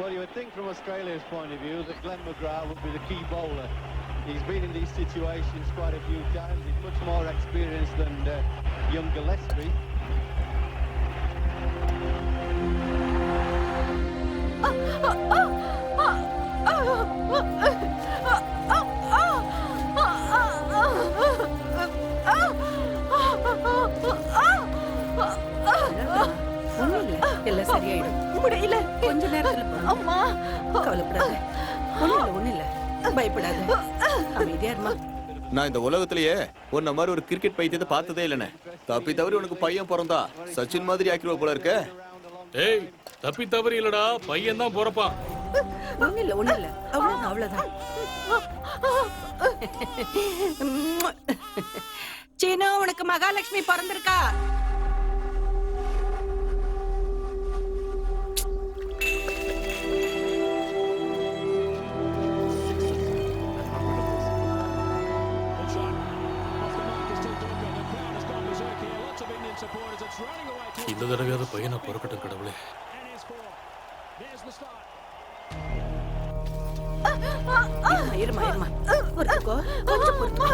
Well, you would think from Australia's point of view that Glenn McGrath would be the key bowler. He's been in these situations quite a few times. He's much more experienced than uh, young Gillespie. Gillespie. முடியல. கொஞ்ச நேரத்துல. அம்மா. கவலைப்படாத. ஒண்ணும் இல்ல ஒண்ணும் இல்ல. பயப்படாத. அமைதியா இருமா. நான் இந்த உலகத்திலேயே உன்ன மாதிரி ஒரு கிரிக்கெட் பைத்தியத்தை பார்த்ததே இல்லைண்ணே. தப்பி தவறி உனக்கு பையன் பிறந்தா சச்சின் மாதிரி ஆக்கிடுவ போல இருக்க. டேய் தப்பி தவறி இல்லடா பையன் தான் பிறப்பான் ஒண்ணும் இல்ல ஒண்ணும் இல்ல. அவ்வளவுதான் அவ்வளவுதான். சீனு உனக்கு மகாலட்சுமி பிறந்திருக்கா? இந்த தடவையாவது பையனை பிறக்கட்டும் கடவுளே. இருமா இருமா இருமா. பொறுத்துக்கோ கொஞ்சம் பொறுத்துக்கோ.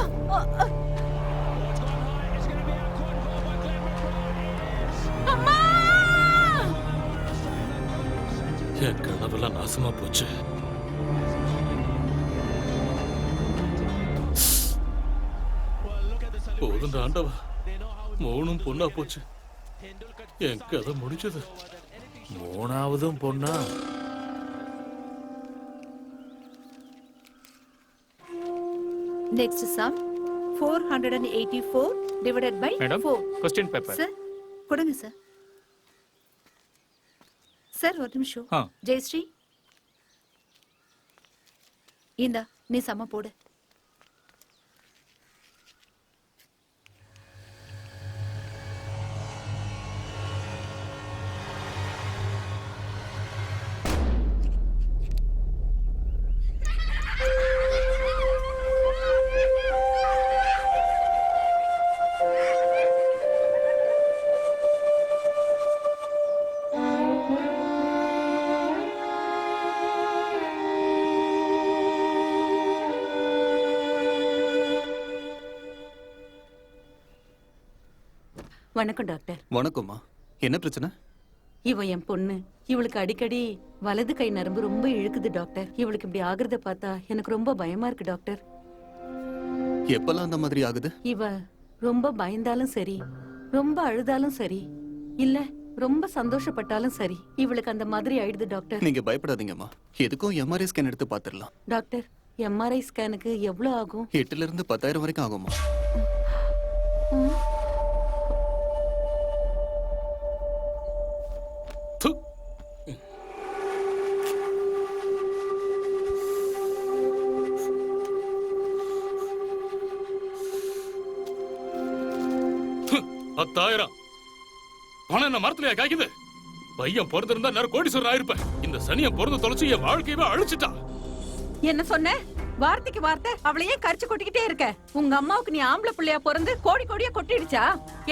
என் கனவெல்லாம் நாசமா போச்சு. போதுண்டா ஆண்டவா மௌனம் பொண்ணா போச்சு. என் கதை முடிச்சது? மூணாவதும் பொண்ணா? Next sum 484 divided by madam 4. Question paper sir கொடுங்க சார் சார் ஒரு நிமிஷம். ஆ. ஜெயஸ்ரீ. இந்தா நீ சம போடு. வணக்கம் டாக்டர். வணக்கம்மா. என்ன பிரச்சனை? இவ என் பொண்ணு. இவளுக்கு அடிக்கடி வலது கை நரம்பு ரொம்ப இழுக்குது டாக்டர். இவளுக்கு இப்படி ஆகுறத பார்த்தா எனக்கு ரொம்ப பயமா இருக்கு டாக்டர். எப்பெல்லாம் அந்த மாதிரி ஆகுது? இவ ரொம்ப பயந்தாலும் சரி ரொம்ப அழுதாலும் சரி இல்ல ரொம்ப சந்தோஷப்பட்டாலும் சரி இவளுக்கு அந்த மாதிரி ஆயிடுது டாக்டர். நீங்க பயப்படாதீங்கம்மா. எதுக்கும் எம்ஆர்ஐ ஸ்கேன் எடுத்து பார்த்துடலாம். டாக்டர் எம்ஆர்ஐ ஸ்கேனுக்கு எவ்வளவு ஆகும்? எட்டுல இருந்து பத்தாயிரம் வரைக்கும் ஆகுமா பத்தாயிரம். பணம் என்ன மரத்துலயா காய்க்குது? பையன் பிறந்திருந்தா நேரம் கோடீஸ்வரன் ஆயிருப்பேன். இந்த சனியன் பிறந்து தொலைச்சு என் வாழ்க்கையவே அழிச்சிட்டான் என்ன சொன்ன? வார்த்தைக்கு வார்த்தை அவளையே கரிச்சு கொட்டிக்கிட்டே இருக்க. உங்க அம்மாவுக்கு நீ ஆம்பளை புள்ளையா பிறந்து கோடி கோடியா கொட்டிடுச்சா?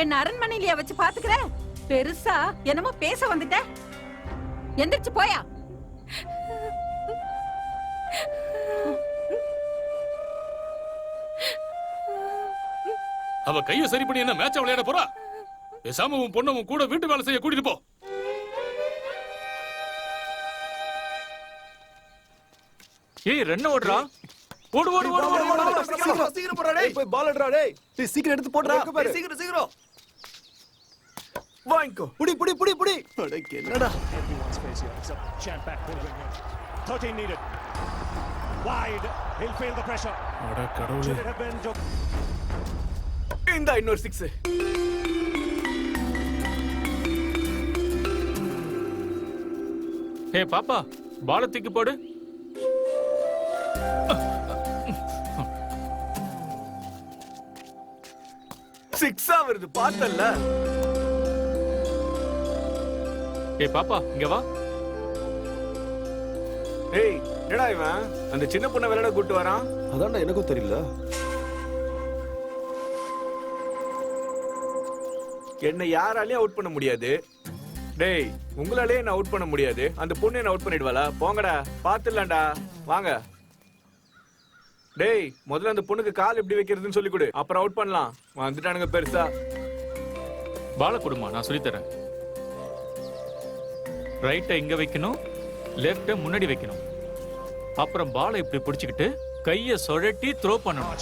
என்ன அரண்மனையிலயா வச்சு பாத்துக்கிற? பெருசா என்னமோ பேச வந்துட்ட. எந்திரிச்சு போயா. அவ கைய சரி பண்ணி என்ன மேட்ச விளையாட போறா? பேசாம உன் பொண்ணு உன் கூட வீட்டு வேலை செய்ய கூட்டிட்டு போ. ஏய் ரன் ஓடுறா. ஓடு ஓடு ஓடு ஓடு ஓடு, சீக்கிரம் சீக்கிரம் போடா டேய். போய் பால் எடுடா டேய். டேய் சீக்கிரம் எடுத்து போடுறா. சீக்கிரம் சீக்கிரம். வாங்கிக்கோ. புடி புடி புடி புடி. அட என்னடா? Jam back bowling. 13 needed. Wide. He'll feel the pressure. அட கடவுளே. Should it have been Doug? இந்த இன்னொரு சிக்ஸ் ஏய் பாப்பா பால தூக்கி போடு. சிக்ஸா வருது பார்த்தல்ல. ஏய் பாப்பா இங்க வா. ஏய் என்னடா இவன்? அந்த சின்ன பொண்ணை விளையாட கூட்டு வரான்? அதான்டா எனக்கும் தெரியல. என்னை யாராலையும் அவுட் பண்ண முடியாது. டேய் உங்களாலே என்ன அவுட் பண்ண முடியாது. அந்த பொண்ணு என்ன அவுட் பண்ணிடுவாளா? போங்கடா பாத்துடலாம்டா. வாங்க. டேய் முதல்ல அந்த பொண்ணுக்கு கால் எப்படி வைக்கிறதுன்னு சொல்லி கொடு. அப்புறம் அவுட் பண்ணலாம். வந்துட்டானுங்க பெருசா. பால கொடுமா நான் சொல்லி தரேன். ரைட்டை இங்க வைக்கணும் லெஃப்ட்டை முன்னாடி வைக்கணும். அப்புறம் பாலை இப்படி பிடிச்சுக்கிட்டு கையை சுழட்டி த்ரோ பண்ணணும்.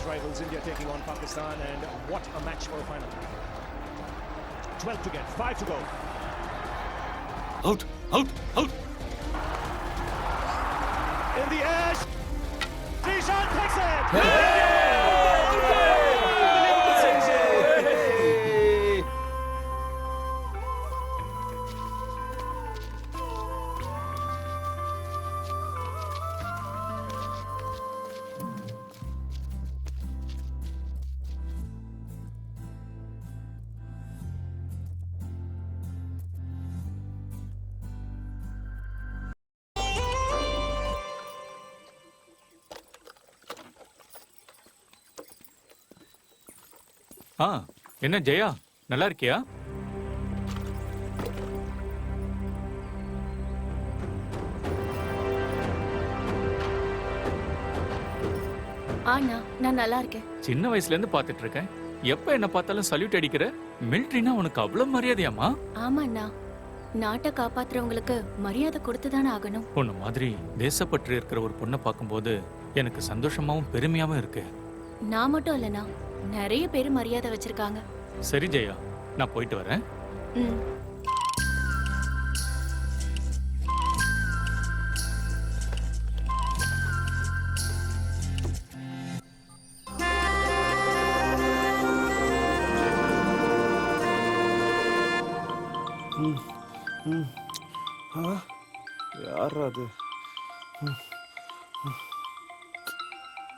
Out! Out! Out! In the air! Zishan takes it! Yeah. ஆ என்ன ஜெயா? நல்லா இருக்கியா? ஆனா நான் நல்லா இருக்கேன். சின்ன வயசுல இருந்து பாத்துட்டு இருக்கேன் எப்ப என்ன பார்த்தாலும் சல்யூட் அடிக்கிற மிலிட்ரினா உனக்கு அவ்வளவு மரியாதையாமா ஆமாண்ணா. நாட்டை காப்பாத்துறவங்களுக்கு மரியாதை கொடுத்துதானே ஆகணும். உன்ன மாதிரி தேசப்பற்று இருக்கிற ஒரு பொண்ணை பார்க்கும்போது எனக்கு சந்தோஷமாவும் பெருமையாவும் இருக்கு. நான் மட்டும் இல்லைண்ணா. நிறைய பேர் மரியாதை வச்சிருக்காங்க. சரி ஜெயா. நான் போயிட்டு வரேன். ம். யார் அது.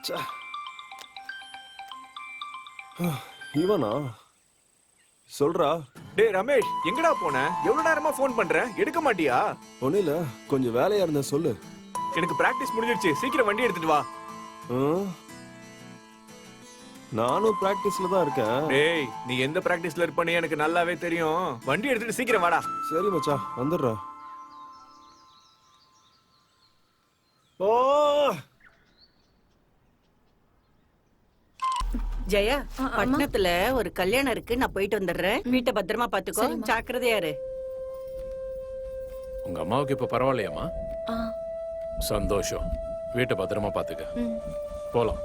ச்சே. இவனா? சொல்றா. டேய் ரமேஷ் எங்கடா போன? எவ்வளவு நேரமா ஃபோன் பண்றேன் எடுக்க மாட்டியா? ஒன்னும் இல்ல கொஞ்சம் வேலையா இருந்த சொல்லு. எனக்கு பிராக்டிஸ் முடிஞ்சிருச்சு. சீக்கிரம் வண்டி எடுத்துட்டு வா? நானும் பிராக்டிஸ்ல தான் இருக்கேன். டேய் நீ எந்த பிராக்டிஸ்ல இருப்பன்னு எனக்கு நல்லாவே தெரியும். வண்டி எடுத்துட்டு சீக்கிரம் வாடா. சரி மச்சான் வந்துடுறேன். ஜெயா. பட்டணத்துல ஒரு கல்யாணம் இருக்கு. நான் போயிட்டு வந்துடுறேன். வீட்டை பத்திரமா பாத்துக்கோ. ஜாக்கிரதையா இரு. உங்க அம்மாவுக்கு இப்ப பரவாயில்லையாம்மா? ஆ. சந்தோஷம். வீட்டை பத்திரமா பாத்துக்க. போலாம்.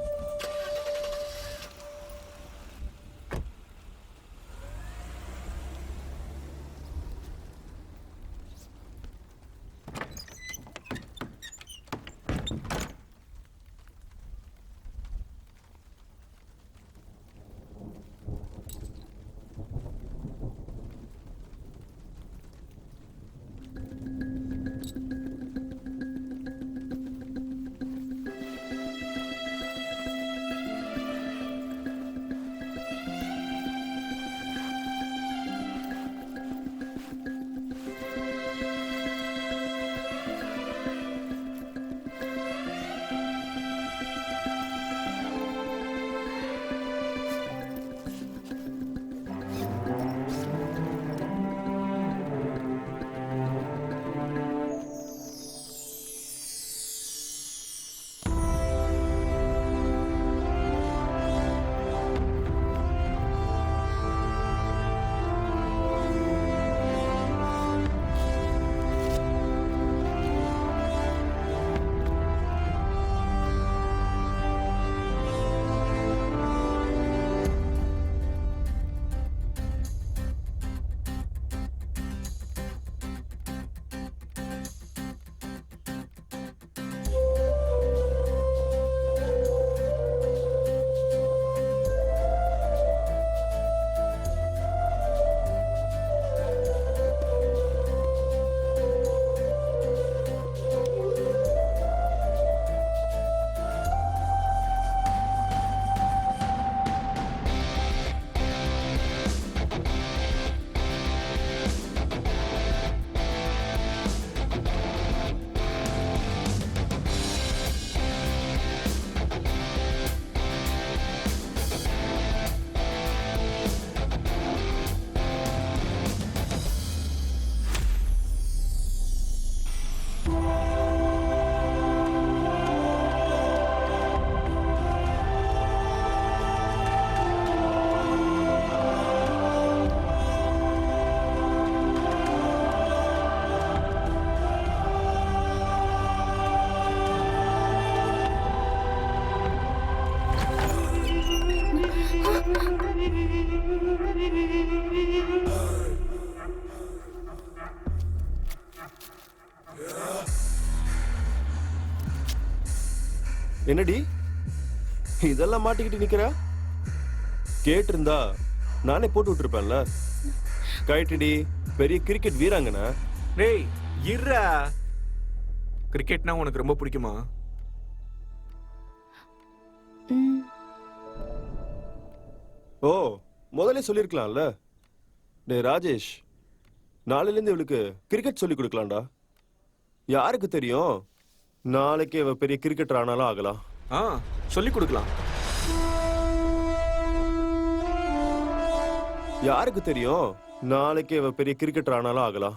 என்னடி? இதெல்லாம் மாட்டிக்கிட்டு நிக்கிற? கேட்டிருந்தா நானே போட்டு விட்டுருப்பேன்ல. கைட்டுடி பெரிய கிரிக்கெட் வீராங்கண்ணா டேய் இருடா. கிரிக்கெட்னா உனக்கு ரொம்ப பிடிக்குமா? ஓ முதல்ல சொல்லிருக்கலாம்ல. டேய் ராஜேஷ் நாளையிலேருந்து இவளுக்கு கிரிக்கெட் சொல்லி கொடுக்கலாம்டா. யாருக்கு தெரியும்? நாளைக்கு இவ பெரிய கிரிக்கெட்டர் ஆனாலும் ஆகலாம். ஆ சொல்லி கொடுக்கலாம். யாருக்கு தெரியும்? நாளைக்கு இவ பெரிய கிரிக்கெட்டர் ஆனாலும் ஆகலாம்.